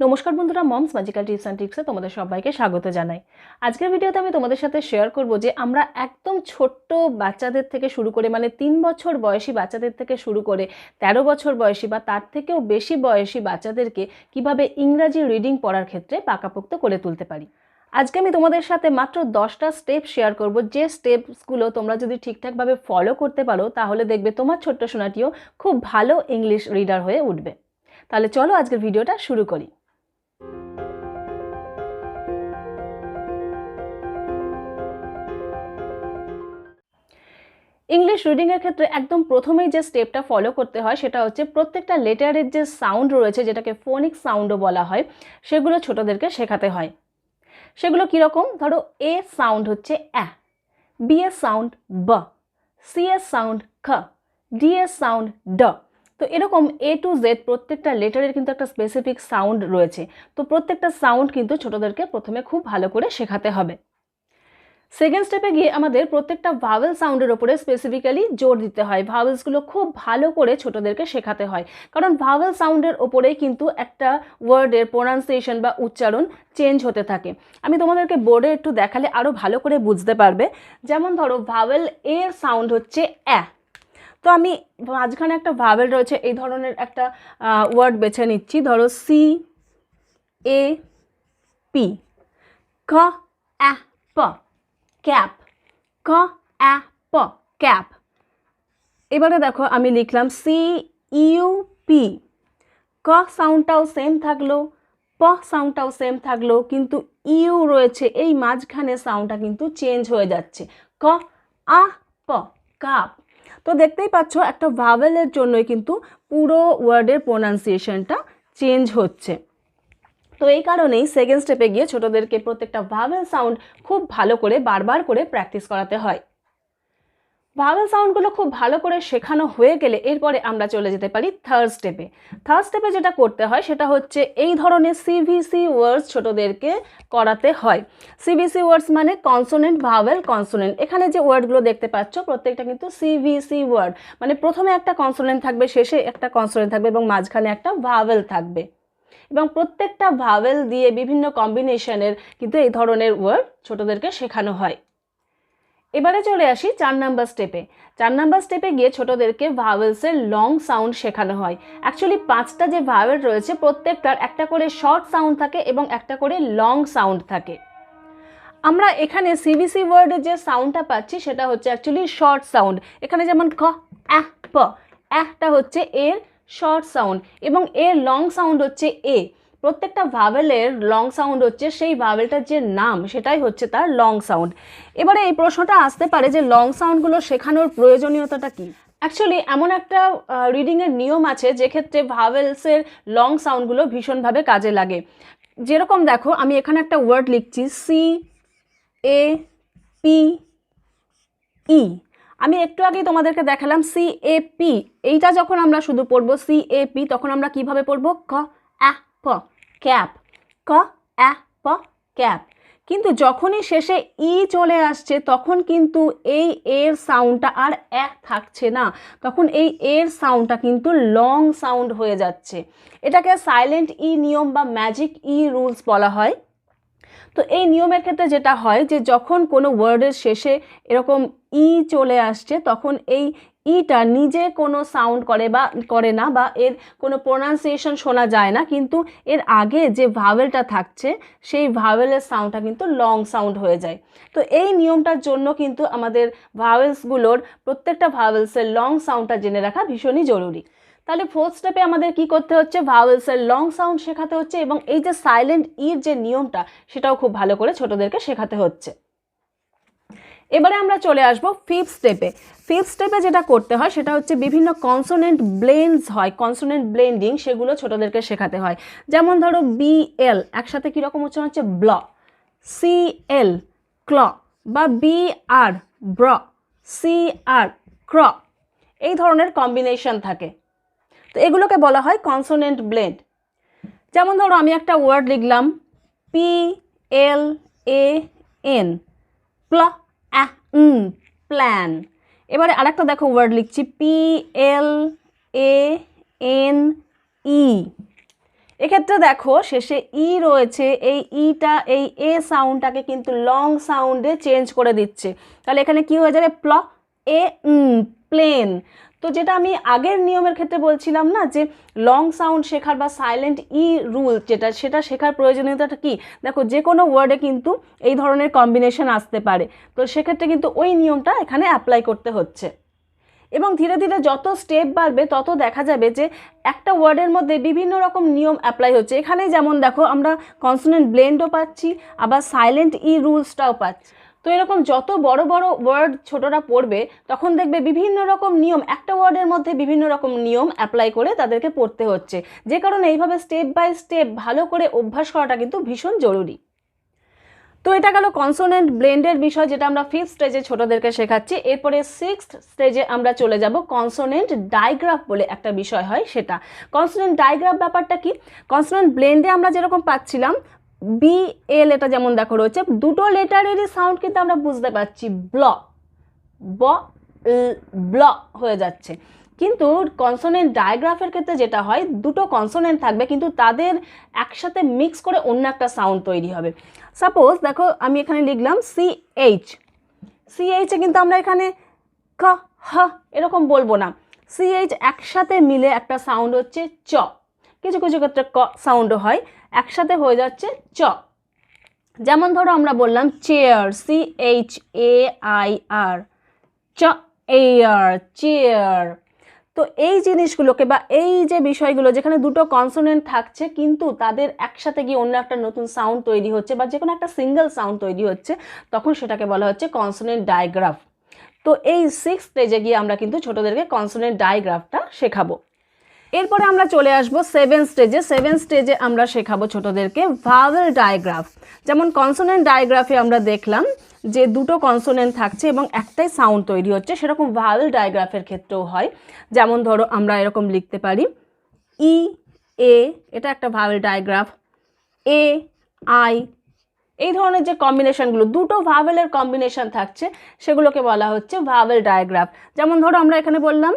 নমস্কার বন্ধুরা, mom's magical tips and ট্রিক্সে তোমাদের সবাইকে স্বাগত জানাই। আজকের ভিডিওতে আমি তোমাদের সাথে শেয়ার করব যে আমরা একদম ছোট্ট বাচ্চাদের থেকে শুরু করে মানে তিন বছর বয়সী বাচ্চাদের থেকে শুরু করে ১৩ বছর বয়সী বা তার থেকেও বেশি বয়সী বাচ্চাদেরকে কীভাবে ইংরাজি রিডিং পড়ার ক্ষেত্রে পাকাপোক্ত করে তুলতে পারি। আজকে আমি তোমাদের সাথে মাত্র দশটা স্টেপ শেয়ার করব। যে স্টেপসগুলো তোমরা যদি ঠিকঠাকভাবে ফলো করতে পারো, তাহলে দেখবে তোমার ছোট্ট সোনাটিও খুব ভালো ইংলিশ রিডার হয়ে উঠবে। তাহলে চলো আজকের ভিডিওটা শুরু করি। ইংলিশ রিডিংয়ের ক্ষেত্রে একদম প্রথমেই যে স্টেপটা ফলো করতে হয় সেটা হচ্ছে প্রত্যেকটা লেটারের যে সাউন্ড রয়েছে, যেটাকে ফোনিক সাউন্ডও বলা হয়, সেগুলো ছোটদেরকে শেখাতে হয়। সেগুলো কীরকম ধরো এ সাউন্ড হচ্ছে অ্যা বি এর সাউন্ড ব সি এর সাউন্ড খ ডি এর সাউন্ড ড। তো এরকম এ টু জেড প্রত্যেকটা লেটারের কিন্তু একটা স্পেসিফিক সাউন্ড রয়েছে। তো প্রত্যেকটা সাউন্ড কিন্তু ছোটদেরকে প্রথমে খুব ভালো করে শেখাতে হবে। সেকেন্ড স্টেপে গিয়ে আমাদের প্রত্যেকটা ভাওয়েল সাউন্ডের ওপরে স্পেসিফিক্যালি জোর দিতে হয়। ভাওয়েলসগুলো খুব ভালো করে ছোটদেরকে শেখাতে হয়। কারণ ভাওয়েল সাউন্ডের ওপরেই কিন্তু একটা ওয়ার্ডের প্রোনাউন্সিয়েশন বা উচ্চারণ চেঞ্জ হতে থাকে। আমি তোমাদেরকে বোর্ডে একটু দেখালে আরও ভালো করে বুঝতে পারবে। যেমন ধরো ভাওয়েল এর সাউন্ড হচ্ছে অ্যা। তো আমি মাঝখানে একটা ভাওয়েল রয়েছে, এই ধরনের একটা ওয়ার্ড বেছে নিচ্ছি। ধরো সি এ পি ক অ্যা, প। ক্যাপ। ক অ্যা প, ক্যাপ। এবারে দেখো আমি লিখলাম সি, ইউ, পি। ক সাউন্ডটাও সেম থাকল, প সাউন্ডটাও সেম থাকল, কিন্তু ইউ রয়েছে, এই মাঝখানে সাউন্ডটা কিন্তু চেঞ্জ হয়ে যাচ্ছে। ক, আ, প, কাপ। তো দেখতেই পাচ্ছ, একটা ভাওয়েলের জন্যই কিন্তু পুরো ওয়ার্ডের প্রোনাউন্সিয়েশনটা চেঞ্জ হচ্ছে। তো এই কারণেই সেকেন্ড স্টেপে গিয়ে ছোটদেরকে প্রত্যেকটা ভাওয়েল সাউন্ড খুব ভালো করে বারবার করে প্র্যাকটিস করাতে হয়। ভাওয়েল সাউন্ডগুলো খুব ভালো করে শেখানো হয়ে গেলে এরপরে আমরা চলে যেতে পারি থার্ড স্টেপে থার্ড স্টেপে যেটা করতে হয় সেটা হচ্ছে এই ধরনের সিভিসি ওয়ার্ডস ছোটদেরকে করাতে হয়। সিভিসি ওয়ার্ডস মানে কনসোনেন্ট ভাওয়েল কনসোনেন্ট এখানে যে ওয়ার্ডগুলো দেখতে পাচ্ছ, প্রত্যেকটা কিন্তু সিভিসি ওয়ার্ড মানে প্রথমে একটা কনসোনেন্ট থাকবে, শেষে একটা কনসোনেন্ট থাকবে এবং মাঝখানে একটা ভাওয়েল থাকবে। এবং প্রত্যেকটা ভাওয়েল দিয়ে বিভিন্ন কম্বিনেশনের কিন্তু এই ধরনের ওয়ার্ড ছোটদেরকে শেখানো হয়। এবারে চলে আসি চার নাম্বার স্টেপে চার নাম্বার স্টেপে গিয়ে ছোটদেরকে ভাওয়েলসের লং সাউন্ড শেখানো হয়। অ্যাকচুয়ালি পাঁচটা যে ভাওয়েল রয়েছে, প্রত্যেকটার একটা করে শর্ট সাউন্ড থাকে এবং একটা করে লং সাউন্ড থাকে। আমরা এখানে সিবিসি ওয়ার্ডের যে সাউন্ডটা পাচ্ছি, সেটা হচ্ছে অ্যাকচুয়ালি শর্ট সাউন্ড এখানে যেমন খ অ্যাহ প অ্যাহটা হচ্ছে এর শর্ট সাউন্ড এবং এর লং সাউন্ড হচ্ছে এ প্রত্যেকটা ভাওয়েলের লং সাউন্ড হচ্ছে সেই ভাওয়েলটার যে নাম, সেটাই হচ্ছে তার লং সাউন্ড এবারে এই প্রশ্নটা আসতে পারে যে লং সাউন্ডগুলো শেখানোর প্রয়োজনীয়তাটা কী? অ্যাকচুয়ালি এমন একটা রিডিংয়ের নিয়ম আছে যে ক্ষেত্রে ভাওয়েলসের লং সাউন্ডগুলো ভীষণভাবে কাজে লাগে। যেরকম দেখো, আমি এখানে একটা ওয়ার্ড লিখছি সি এ পি ই আমি একটু আগেই তোমাদেরকে দেখালাম সি এ পি এইটা যখন আমরা শুধু পড়ব পি তখন আমরা কীভাবে পড়ব? ক অ্যা প, ক্যাপ। ক অ্যা প, ক্যাপ। কিন্তু যখনই শেষে ই চলে আসছে, তখন কিন্তু এই এর সাউন্ডটা আর এক থাকছে না। তখন এই এর সাউন্ডটা কিন্তু লং সাউন্ড হয়ে যাচ্ছে। এটাকে সাইলেন্ট ই নিয়ম বা ম্যাজিক ই রুলস বলা হয়। তো এই নিয়মের ক্ষেত্রে যেটা হয় যে যখন কোনো ওয়ার্ডের শেষে এরকম ই চলে আসছে, তখন এই ইটা নিজে কোনো সাউন্ড করে বা করে না বা এর কোনো প্রোনাউন্সিয়েশন শোনা যায় না। কিন্তু এর আগে যে ভাওয়েলটা থাকছে, সেই ভাওয়েলের সাউন্ডটা কিন্তু লং সাউন্ড হয়ে যায়। তো এই নিয়মটার জন্য কিন্তু আমাদের ভাওয়েলসগুলোর প্রত্যেকটা ভাওয়েলসের লং সাউন্ডটা জেনে রাখা ভীষণই জরুরি। তাহলে ফোর্থ স্টেপে আমাদের কি করতে হচ্ছে? ভাওয়েলসের লং সাউন্ড শেখাতে হচ্ছে এবং এই যে সাইলেন্ট ইর যে নিয়মটা, সেটাও খুব ভালো করে ছোটদেরকে শেখাতে হচ্ছে। এবারে আমরা চলে আসব ফিফথ স্টেপে ফিফথ স্টেপে যেটা করতে হয়, সেটা হচ্ছে বিভিন্ন কনসোনেন্ট ব্লেন্ডস হয়। কনসোনেন্ট ব্লেন্ডিং সেগুলো ছোটদেরকে শেখাতে হয়। যেমন ধরো বি এল একসাথে কীরকম উচ্চারণ হচ্ছে? ব্ল। সি এল ক্ল। বা বি আর ব্র। সি আর ক্র। এই ধরনের কম্বিনেশন থাকে। তো এগুলোকে বলা হয় কনসোনেন্ট ব্লেন্ড যেমন ধরো, আমি একটা ওয়ার্ড লিখলাম পি এল এ এন প্ল প্ল্যান এবারে আরেকটা দেখো ওয়ার্ড লিখছি P L A N E এক্ষেত্রে দেখো, শেষে ই রয়েছে, এই ইটা এই এ সাউন্ডটাকে কিন্তু লং সাউন্ডে চেঞ্জ করে দিচ্ছে। তাহলে এখানে কি হয়ে যাবে? প্ল, এ প্লেন তো যেটা আমি আগের নিয়মের ক্ষেত্রে বলছিলাম না, যে লং সাউন্ড শেখার বা সাইলেন্ট ই রুল যেটা, সেটা শেখার প্রয়োজনীয়তাটা কি? দেখো, যে কোনো ওয়ার্ডে কিন্তু এই ধরনের কম্বিনেশন আসতে পারে। তো সেক্ষেত্রে কিন্তু ওই নিয়মটা এখানে অ্যাপ্লাই করতে হচ্ছে। এবং ধীরে ধীরে যত স্টেপ বাড়বে, তত দেখা যাবে যে একটা ওয়ার্ডের মধ্যে বিভিন্ন রকম নিয়ম অ্যাপ্লাই হচ্ছে। এখানে যেমন দেখো, আমরা কনসোনেন্ট ব্লেন্ডও পাচ্ছি, আবার সাইলেন্ট ই রুলসটাও পাচ্ছি। তো এরকম যত বড় বড় ওয়ার্ড ছোটরা পড়বে, তখন দেখবে বিভিন্ন রকম নিয়ম, একটা ওয়ার্ডের মধ্যে বিভিন্ন রকম নিয়ম অ্যাপ্লাই করে তাদেরকে পড়তে হচ্ছে। যে কারণে এইভাবে স্টেপ বাই স্টেপ ভালো করে অভ্যাস করাটা কিন্তু ভীষণ জরুরি। তো এটা গেল কনসোনেন্ট ব্লেন্ডের বিষয়, যেটা আমরা ফিফথ স্টেজে ছোটদেরকে শেখাচ্ছি। এরপরে সিক্সথ স্টেজে আমরা চলে যাব কনসোনেন্ট ডায়গ্রাফ বলে একটা বিষয় হয় সেটা। কনসোনেন্ট ডায়গ্রাফ ব্যাপারটা কি? কনসোনেন্ট ব্লেন্ডে আমরা যেরকম পাচ্ছিলাম বি এল এটা যেমন দেখো রয়েছে, দুটো লেটারেরই সাউন্ড কিন্তু আমরা বুঝতে পারছি ব্ল ব ব্ল হয়ে যাচ্ছে। কিন্তু কনসোনেন্ট ডায়াগ্রাফের ক্ষেত্রে যেটা হয়, দুটো কনসোনেন্ট থাকবে, কিন্তু তাদের একসাথে মিক্স করে অন্য একটা সাউন্ড তৈরি হবে। সাপোজ দেখো, আমি এখানে লিখলাম সি এইচ সি এইচে কিন্তু আমরা এখানে ক হ এরকম বলব না। সি এইচ একসাথে মিলে একটা সাউন্ড হচ্ছে চ। কিছু কিছু ক্ষেত্রে ক সাউন্ডও হয়। একসাথে হয়ে যাচ্ছে চ। যেমন ধরো আমরা বললাম chair C H A I R চ এয়ার চেয়ার তো এই জিনিসগুলোকে বা এই যে বিষয়গুলো যেখানে দুটো কনসোনেন্ট থাকছে, কিন্তু তাদের একসাথে গিয়ে অন্য একটা নতুন সাউন্ড তৈরি হচ্ছে বা যে কোনো একটা সিঙ্গেল সাউন্ড তৈরি হচ্ছে, তখন সেটাকে বলা হচ্ছে কনসোনেন্ট ডায়াগ্রাফ তো এই সিক্স স্টেজে গিয়ে আমরা কিন্তু ছোটোদেরকে কনসোনেন্ট ডায়াগ্রাফটা শেখাবো। এরপরে আমরা চলে আসব সেভেন স্টেজে সেভেন স্টেজে আমরা শেখাবো ছোটদেরকে ভাওয়েল ডায়াগ্রাফ যেমন কনসোনেন্ট ডায়াগ্রাফে আমরা দেখলাম যে দুটো কনসোনেন্ট থাকছে এবং একটাই সাউন্ড তৈরি হচ্ছে, সেরকম ভাওয়েল ডায়াগ্রাফের ক্ষেত্রেও হয়। যেমন ধরো আমরা এরকম লিখতে পারি, ই, এ, এটা একটা ভাওয়েল ডায়াগ্রাফ এ, আই, এই ধরনের যে কম্বিনেশনগুলো দুটো ভাওয়েলের কম্বিনেশন থাকছে, সেগুলোকে বলা হচ্ছে ভাওয়েল ডায়াগ্রাফ যেমন ধরো আমরা এখানে বললাম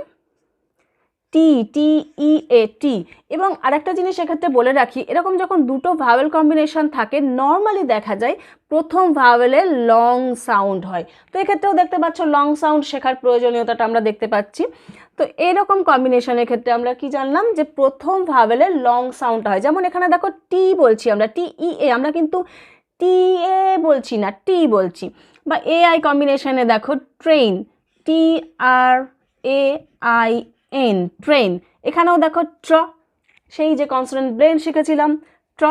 টি টি ই এ টি এবং আরেকটা জিনিস এক্ষেত্রে বলে রাখি, এরকম যখন দুটো ভাওয়েল কম্বিনেশন থাকে নর্মালি দেখা যায় প্রথম ভাওয়েলের লং সাউন্ড হয়। তো এক্ষেত্রেও দেখতে পাচ্ছ লং সাউন্ড শেখার প্রয়োজনীয়তাটা আমরা দেখতে পাচ্ছি। তো এরকম কম্বিনেশনের ক্ষেত্রে আমরা কি জানলাম যে প্রথম ভাওয়েলের লং সাউন্ড হয়। যেমন এখানে দেখো টি বলছি আমরা টি ই এ আমরা কিন্তু টি এ বলছি না টি বলছি। বা এ আই কম্বিনেশনে দেখো train T R A I N train এখানেও দেখো ট্র, সেই যে কনসোনেন্ট ব্রেন শিখেছিলাম, ট্র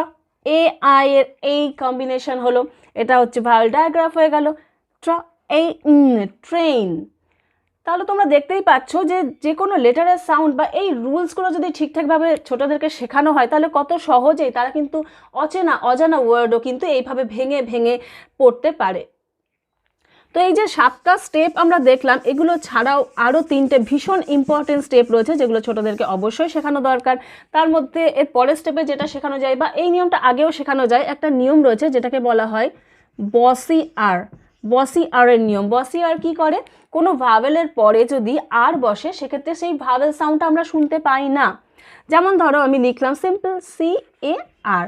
এ আই এর এই কম্বিনেশন হলো, এটা হচ্ছে ভাওয়েল ডায়াগ্রাফ হয়ে গেল, ট্র এই ট্রেন তাহলে তোমরা দেখতেই পাচ্ছ যে যে কোনো লেটারের সাউন্ড বা এই রুলসগুলো যদি ঠিকঠাকভাবে ছোটোদেরকে শেখানো হয়, তাহলে কত সহজেই তারা কিন্তু অচেনা, অজানা ওয়ার্ডও কিন্তু এইভাবে ভেঙে ভেঙে পড়তে পারে। তো এই যে সাতটা স্টেপ আমরা দেখলাম, এগুলো ছাড়াও আরও তিনটে ভীষণ ইম্পর্টেন্ট স্টেপ রয়েছে যেগুলো ছোটোদেরকে অবশ্যই শেখানো দরকার। তার মধ্যে এর পরের স্টেপে যেটা শেখানো যায় বা এই নিয়মটা আগেও শেখানো যায়, একটা নিয়ম রয়েছে যেটাকে বলা হয় বসি আর বসি আরের নিয়ম। বসি আর কি করে? কোনো ভাওয়েলের পরে যদি আর বসে, সেক্ষেত্রে সেই ভাওয়েল সাউন্ডটা আমরা শুনতে পাই না। যেমন ধরো আমি লিখলাম সিম্পল সি এ আর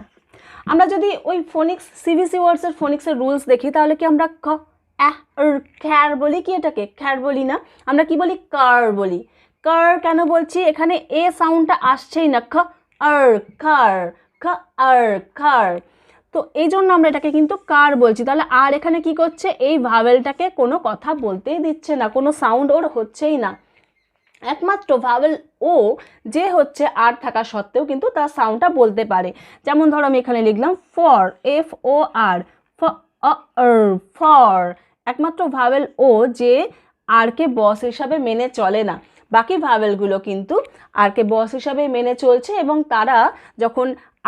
আমরা যদি ওই ফোনিক্স সিবিসি ওয়ার্ডসের ফোনিক্সের রুলস দেখি, তাহলে কি আমরা ক খ্যার বলি কি এটাকে? খ্যার বলি না। আমরা কি বলি? কার বলি। কার কেন বলছি? এখানে এ সাউন্ডটা আসছেই না। খ, আর, খার, খ, আর, খার। তো এই জন্য আমরা এটাকে কিন্তু কার বলছি। তাহলে আর এখানে কি করছে? এই ভাওয়েলটাকে কোনো কথা বলতেই দিচ্ছে না। কোনো সাউন্ড ওর হচ্ছেই না। একমাত্র ভাওয়েল ও যে হচ্ছে আর থাকা সত্ত্বেও কিন্তু তার সাউন্ডটা বলতে পারে। যেমন ধরো আমি এখানে লিখলাম for F O R for. একমাত্র ভাওয়েল ও যে আরকে বস হিসাবে মেনে চলে না। বাকি ভাওয়েলগুলো কিন্তু আরকে বস হিসাবে মেনে চলছে এবং তারা যখন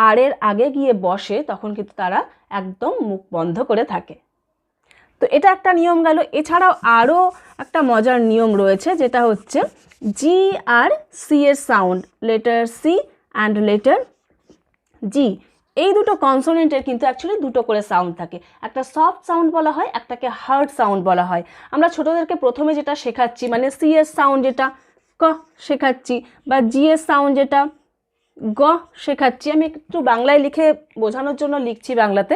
আরের আগে গিয়ে বসে, তখন কিন্তু তারা একদম মুখ বন্ধ করে থাকে। তো এটা একটা নিয়ম গেল। এছাড়াও আরও একটা মজার নিয়ম রয়েছে, যেটা হচ্ছে জি আর সি এর sound letter C and letter G এই দুটো কনসোনেন্টের কিন্তু অ্যাকচুয়ালি দুটো করে সাউন্ড থাকে। একটা সফট সাউন্ড বলা হয়, একটাকে হার্ড সাউন্ড বলা হয়। আমরা ছোটোদেরকে প্রথমে যেটা শেখাচ্ছি মানে সি এর সাউন্ড যেটা, ক শেখাচ্ছি বা জি এর সাউন্ড যেটা, গ শেখাচ্ছি। আমি একটু বাংলায় লিখে বোঝানোর জন্য লিখছি বাংলাতে।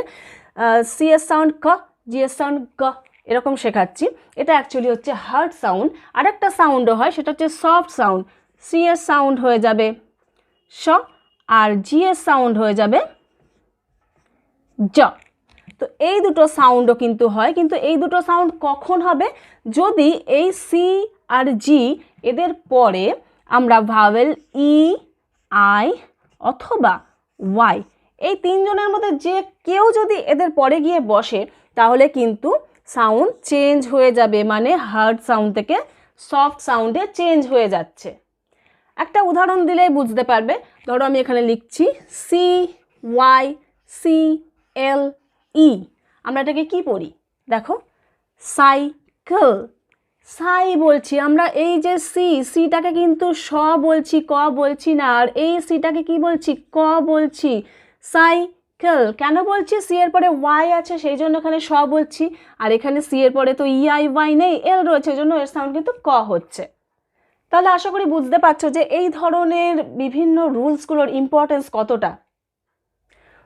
সি এস সাউন্ড ক জি এস সাউন্ড গ, এরকম শেখাচ্ছি। এটা অ্যাকচুয়ালি হচ্ছে হার্ড সাউন্ড আরেকটা সাউন্ডও হয়, সেটা হচ্ছে soft sound C S sound হয়ে যাবে স, আর জি এস সাউন্ড হয়ে যাবে জ। তো এই দুটো সাউন্ডও কিন্তু হয়, কিন্তু এই দুটো সাউন্ড কখন হবে? যদি এই সি আর জি এদের পরে আমরা ভাওয়েল ই আই অথবা ওয়াই এই তিনজনের মধ্যে যে কেউ যদি এদের পরে গিয়ে বসে, তাহলে কিন্তু সাউন্ড চেঞ্জ হয়ে যাবে মানে হার্ড সাউন্ড থেকে সফট সাউন্ডে চেঞ্জ হয়ে যাচ্ছে। একটা উদাহরণ দিলেই বুঝতে পারবে। ধরো আমি এখানে লিখছি C Y C L E আমরা এটাকে কি পড়ি? দেখো সাইকেল সাই বলছি আমরা, এই যে সি সিটাকে কিন্তু স বলছি, ক বলছি না, আর এই সিটাকে কি বলছি? ক বলছি। সাইকেল কেন বলছি? সি এর পরে ওয়াই আছে, সেই জন্য এখানে স বলছি, আর এখানে সি এর পরে তো ই আই ওয়াই নেই এল রয়েছে জন্য এর সাউন্ড কিন্তু ক হচ্ছে। তাহলে আশা করি বুঝতে পারছ যে এই ধরনের বিভিন্ন রুলসগুলোর ইম্পর্টেন্স কতটা।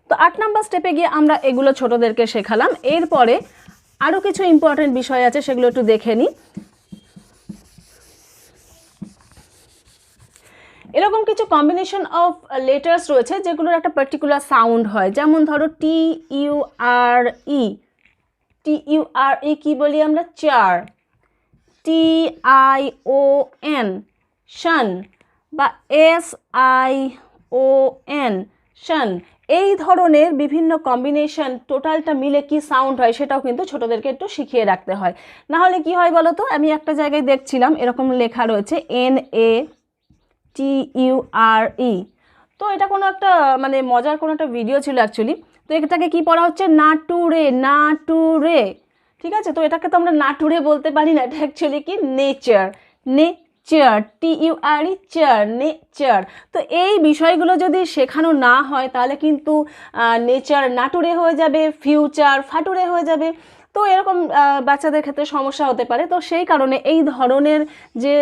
তো আট নাম্বার স্টেপে গিয়ে আমরা এগুলো ছোটদেরকে শেখালাম। এরপরে আরও কিছু ইম্পর্টেন্ট বিষয় আছে, সেগুলো একটু দেখে নিই। এরকম কিছু কম্বিনেশন অফ লেটার্স রয়েছে, যেগুলোর একটা পার্টিকুলার সাউন্ড হয়। যেমন ধরো টি ইউ আর ই টি ইউ আর ই কী বলি আমরা? চার টি আই ও এন শান বা S I O N shun এই ধরনের বিভিন্ন কম্বিনেশন টোটালটা মিলে কি সাউন্ড হয় সেটাও কিন্তু ছোটোদেরকে একটু শিখিয়ে রাখতে হয়। না হলে কি হয় বলো তো আমি একটা জায়গায় দেখছিলাম, এরকম লেখা রয়েছে N A T U R ই তো এটা কোনো একটা মানে মজার কোনো একটা ভিডিও ছিল অ্যাকচুয়ালি তো এটাকে কি পড়া হচ্ছে? নাটুরে নাটুরে। ঠিক আছে? তো এটাকে তো আমরা নাটুরে বলতে পারি না, এটা অ্যাকচুয়ালি কি? Nature nature T U R E চার নেচার তো এই বিষয়গুলো যদি শেখানো না হয়, তাহলে কিন্তু নেচার নাটুরে হয়ে যাবে ফিউচার ফাটুরে হয়ে যাবে। তো এরকম বাচ্চাদের ক্ষেত্রে সমস্যা হতে পারে। তো সেই কারণে এই ধরনের যে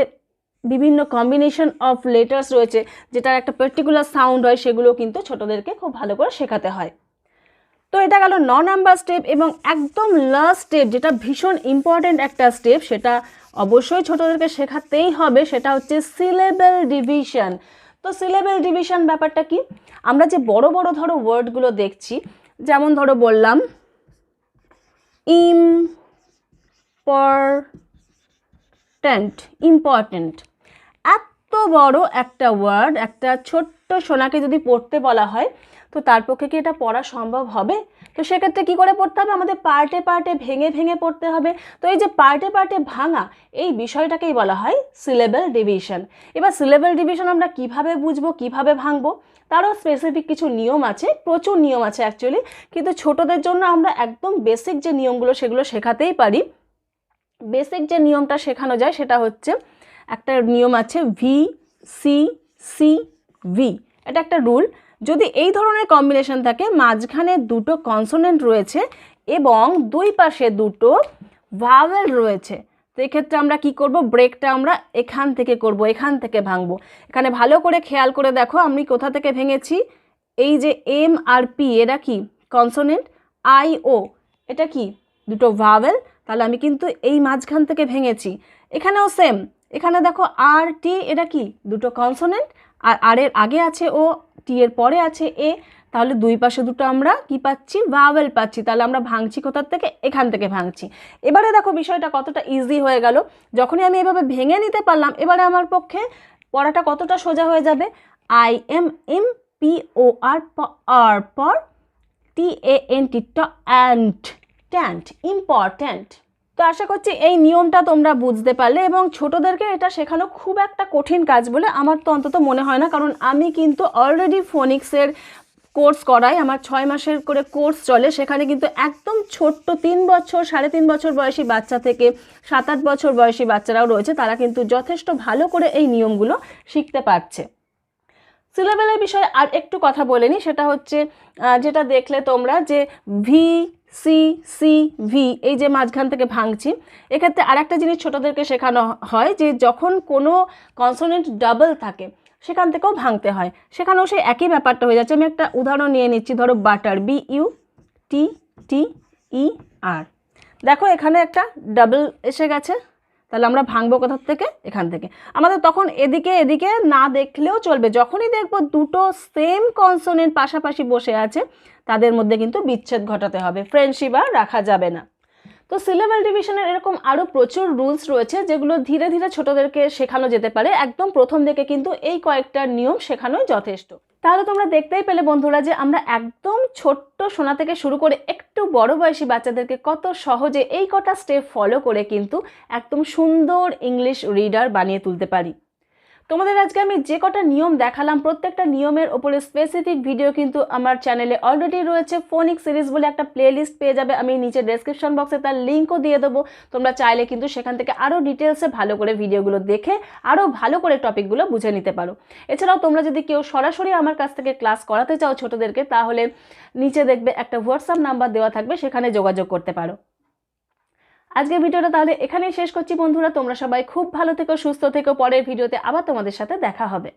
বিভিন্ন কম্বিনেশন অফ লেটার্স রয়েছে, যেটার একটা পার্টিকুলার সাউন্ড হয়, সেগুলো কিন্তু ছোটোদেরকে খুব ভালো করে শেখাতে হয়। তো এটা গেল ন নাম্বার স্টেপ এবং একদম লাস্ট স্টেপ যেটা ভীষণ ইম্পর্ট্যান্ট একটা স্টেপ সেটা অবশ্যই ছোটদেরকে শেখাতেই হবে, সেটা হচ্ছে সিলেবেল ডিভিশন তো সিলেবেল ডিভিশন ব্যাপারটা কি? আমরা যে বড় বড় ধরো ওয়ার্ডগুলো দেখছি, যেমন ধরো বললাম ইম পর ইম্পর্ট্যান্ট ইম্পর্ট্যান্ট এত বড় একটা ওয়ার্ড একটা ছোট্ট সোনাকে যদি পড়তে বলা হয়, তো তার পক্ষে কি এটা পড়া সম্ভব হবে? তো সেক্ষেত্রে কি করে পড়তে হবে? আমাদের পার্টে পার্টে ভেঙে ভেঙে পড়তে হবে। তো এই যে পার্টে পার্টে ভাঙা, এই বিষয়টাকেই বলা হয় সিলেবেল ডিভিশন এবার সিলেবেল ডিভিশন আমরা কীভাবে বুঝব, কীভাবে ভাঙবো? তারও স্পেসিফিক কিছু নিয়ম আছে, প্রচুর নিয়ম আছে অ্যাকচুয়ালি কিন্তু ছোটদের জন্য আমরা একদম বেসিক যে নিয়মগুলো সেগুলো শেখাতেই পারি। বেসিক যে নিয়মটা শেখানো যায় সেটা হচ্ছে, একটা নিয়ম আছে ভি সি সি ভি এটা একটা রুল। যদি এই ধরনের কম্বিনেশন থাকে, মাঝখানে দুটো কনসোনেন্ট রয়েছে এবং দুই পাশে দুটো ভাওয়েল রয়েছে, তো এক্ষেত্রে আমরা কি করব? ব্রেকটা আমরা এখান থেকে করব, এখান থেকে ভাঙবো। এখানে ভালো করে খেয়াল করে দেখো, আমি কোথা থেকে ভেঙেছি? এই যে এম আর পি এরা কি? কনসোনেন্ট আই ও এটা কি? দুটো ভাওয়েল তাহলে আমি কিন্তু এই মাঝখান থেকে ভেঙেছি। এখানেও সেম এখানে দেখো আর টি এটা কি? দুটো কনসোনেন্ট আর আর এর আগে আছে ও, টি এর পরে আছে এ, তাহলে দুই পাশে দুটো আমরা কি পাচ্ছি? ভাওয়েল পাচ্ছি। তাহলে আমরা ভাঙছি কোথার থেকে? এখান থেকে ভাঙছি। এবারে দেখো বিষয়টা কতটা ইজি হয়ে গেল। যখনই আমি এভাবে ভেঙে নিতে পারলাম, এবারে আমার পক্ষে পড়াটা কতটা সোজা হয়ে যাবে? I M M P O R আর পর T A N T and ট্যান্ট important তো আশা করছি এই নিয়মটা তোমরা বুঝতে পারলে এবং ছোটদেরকে এটা শেখানো খুব একটা কঠিন কাজ বলে আমার তো অন্তত মনে হয় না। কারণ আমি কিন্তু অলরেডি ফোনিক্সের কোর্স করাই, আমার ছয় মাসের করে কোর্স চলে। সেখানে কিন্তু একদম ছোট্ট তিন বছর, সাড়ে তিন বছর বয়সী বাচ্চা থেকে সাত আট বছর বয়সী বাচ্চারাও রয়েছে, তারা কিন্তু যথেষ্ট ভালো করে এই নিয়মগুলো শিখতে পারছে। সিলেবেলের বিষয়ে আর একটু কথা বলে নিই, সেটা হচ্ছে যেটা দেখলে তোমরা যে ভি সি সি ভি এই যে মাঝখান থেকে ভাঙছি। এক্ষেত্রে আরেকটা জিনিস ছোটোদেরকে শেখানো হয় যে যখন কোনো কনসোনেন্ট ডাবল থাকে, সেখান থেকেও ভাঙতে হয়। সেখানেও সেই একই ব্যাপারটা হয়ে যাচ্ছে। আমি একটা উদাহরণ নিয়ে নিচ্ছি। ধরো butter B U T T E R দেখো এখানে একটা ডাবল এসে গেছে। তাহলে আমরা ভাঙবো কোথার থেকে? এখান থেকে। আমাদের তখন এদিকে এদিকে না দেখলেও চলবে। যখনই দেখব দুটো সেম কনসোনেন্ট পাশাপাশি বসে আছে, তাদের মধ্যে কিন্তু বিচ্ছেদ ঘটাতে হবে। ফ্রেন্ডশিপ আর রাখা যাবে না। তো সিলেবাল ডিভিশনের এরকম আরও প্রচুর রুলস রয়েছে যেগুলো ধীরে ধীরে ছোটদেরকে শেখানো যেতে পারে। একদম প্রথম দিকে কিন্তু এই কয়েকটা নিয়ম শেখানোই যথেষ্ট। তাহলে তোমরা দেখতেই পেলে বন্ধুরা যে আমরা একদম ছোট্ট সোনা থেকে শুরু করে একটু বড় বয়সী বাচ্চাদেরকে কত সহজে এই কটা স্টেপ ফলো করে কিন্তু একদম সুন্দর ইংলিশ রিডার বানিয়ে তুলতে পারি। তোমাদের আজকে আমি যে কটা নিয়ম দেখালাম, প্রত্যেকটা নিয়মের ওপরে স্পেসিফিক ভিডিও কিন্তু আমার চ্যানেলে অলরেডি রয়েছে। ফোনিক সিরিজ বলে একটা প্লেলিস্ট পেয়ে যাবে, আমি নিচে ডেসক্রিপশন বক্সে তার লিঙ্কও দিয়ে দেবো। তোমরা চাইলে কিন্তু সেখান থেকে আরও ডিটেলসে ভালো করে ভিডিওগুলো দেখে আরও ভালো করে টপিকগুলো বুঝে নিতে পারো। এছাড়াও তোমরা যদি কেউ সরাসরি আমার কাছ থেকে ক্লাস করাতে চাও ছোটোদেরকে, তাহলে নিচে দেখবে একটা হোয়াটসঅ্যাপ নাম্বার দেওয়া থাকবে, সেখানে যোগাযোগ করতে পারো। আজকের ভিডিওটা তাহলে এখানেই শেষ করছি বন্ধুরা, তোমরা সবাই খুব ভালো থেকো, সুস্থ থেকো, পরের ভিডিওতে আবার তোমাদের সাথে দেখা হবে।